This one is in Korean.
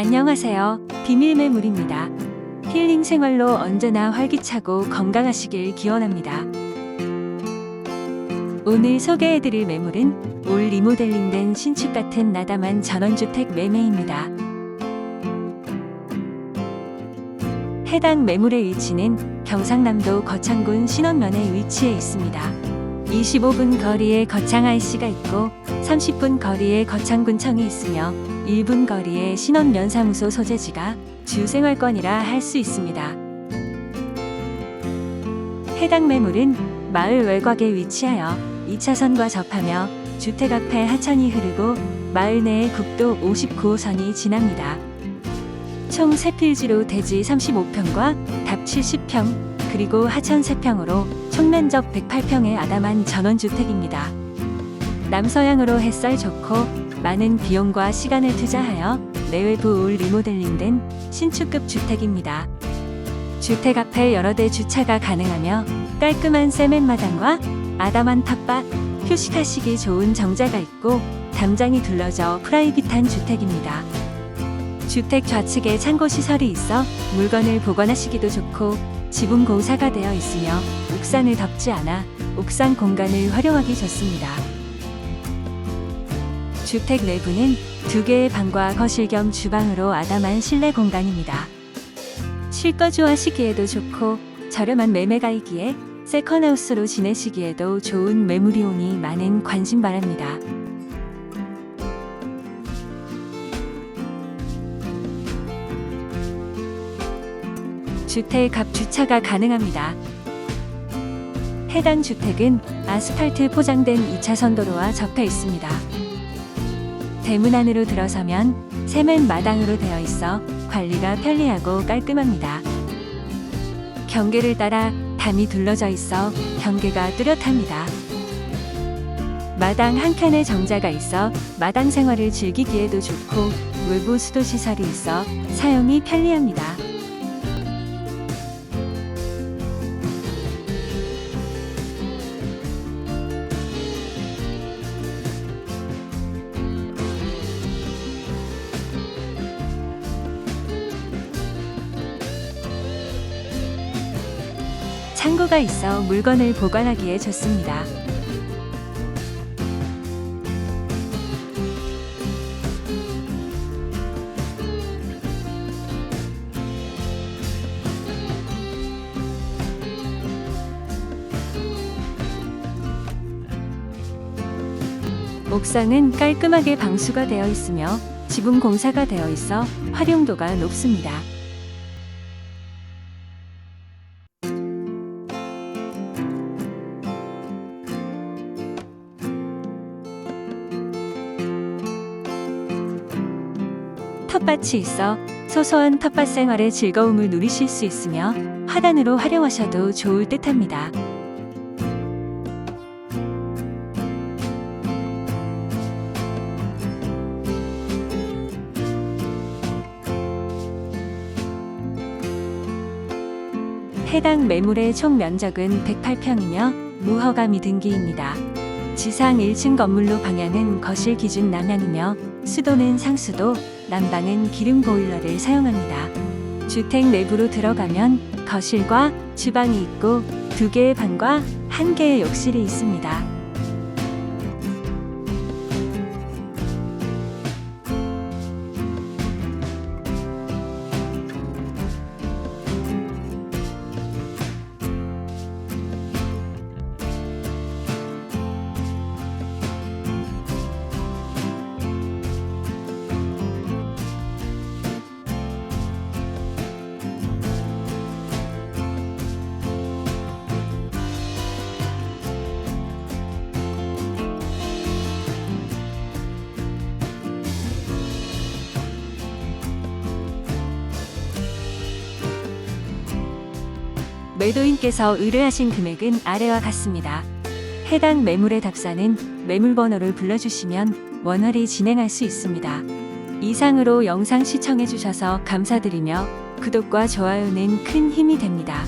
안녕하세요. 비밀 매물입니다. 힐링 생활로 언제나 활기차고 건강하시길 기원합니다. 오늘 소개해드릴 매물은 올 리모델링된 신축 같은 나담한 전원주택 매매입니다. 해당 매물의 위치는 경상남도 거창군 신원면에 위치해 있습니다. 25분 거리에 거창 IC가 있고 30분 거리에 거창군청이 있으며 1분 거리에 신원면사무소 소재지가 주생활권이라 할 수 있습니다. 해당 매물은 마을 외곽에 위치하여 2차선과 접하며 주택 앞에 하천이 흐르고 마을 내에 국도 59호선이 지납니다. 총 3필지로 대지 35평과 답 70평, 그리고 하천 3평으로 총 면적 108평의 아담한 전원주택입니다. 남서향으로 햇살 좋고 많은 비용과 시간을 투자하여 내외부 올 리모델링된 신축급 주택입니다. 주택 앞에 여러 대 주차가 가능하며 깔끔한 세멘 마당과 아담한 텃밭, 휴식하시기 좋은 정자가 있고 담장이 둘러져 프라이빗한 주택입니다. 주택 좌측에 창고 시설이 있어 물건을 보관하시기도 좋고 지붕 공사가 되어 있으며 옥상을 덮지 않아 옥상 공간을 활용하기 좋습니다. 주택 내부는 두 개의 방과 거실 겸 주방으로 아담한 실내 공간입니다. 실거주하시기에도 좋고 저렴한 매매가이기에 세컨하우스로 지내시기에도 좋은 매물이 오니 많은 관심 바랍니다. 주택 앞 주차가 가능합니다. 해당 주택은 아스팔트 포장된 2차선 도로와 접해 있습니다. 대문 안으로 들어서면 세면 마당으로 되어 있어 관리가 편리하고 깔끔합니다. 경계를 따라 담이 둘러져 있어 경계가 뚜렷합니다. 마당 한 칸에 정자가 있어 마당 생활을 즐기기에도 좋고 외부 수도 시설이 있어 사용이 편리합니다. 창고가 있어 물건을 보관하기에 좋습니다. 옥상은 깔끔하게 방수가 되어 있으며 지붕 공사가 되어 있어 활용도가 높습니다. 텃밭이 있어 소소한 텃밭 생활의 즐거움을 누리실 수 있으며 화단으로 활용하셔도 좋을 듯합니다. 해당 매물의 총 면적은 108평이며 무허가 미 등기입니다. 지상 1층 건물로 방향은 거실 기준 남향이며 수도는 상수도, 난방은 기름 보일러를 사용합니다. 주택 내부로 들어가면 거실과 주방이 있고 두 개의 방과 한 개의 욕실이 있습니다. 매도인께서 의뢰하신 금액은 아래와 같습니다. 해당 매물의 답사는 매물 번호를 불러주시면 원활히 진행할 수 있습니다. 이상으로 영상 시청해주셔서 감사드리며 구독과 좋아요는 큰 힘이 됩니다.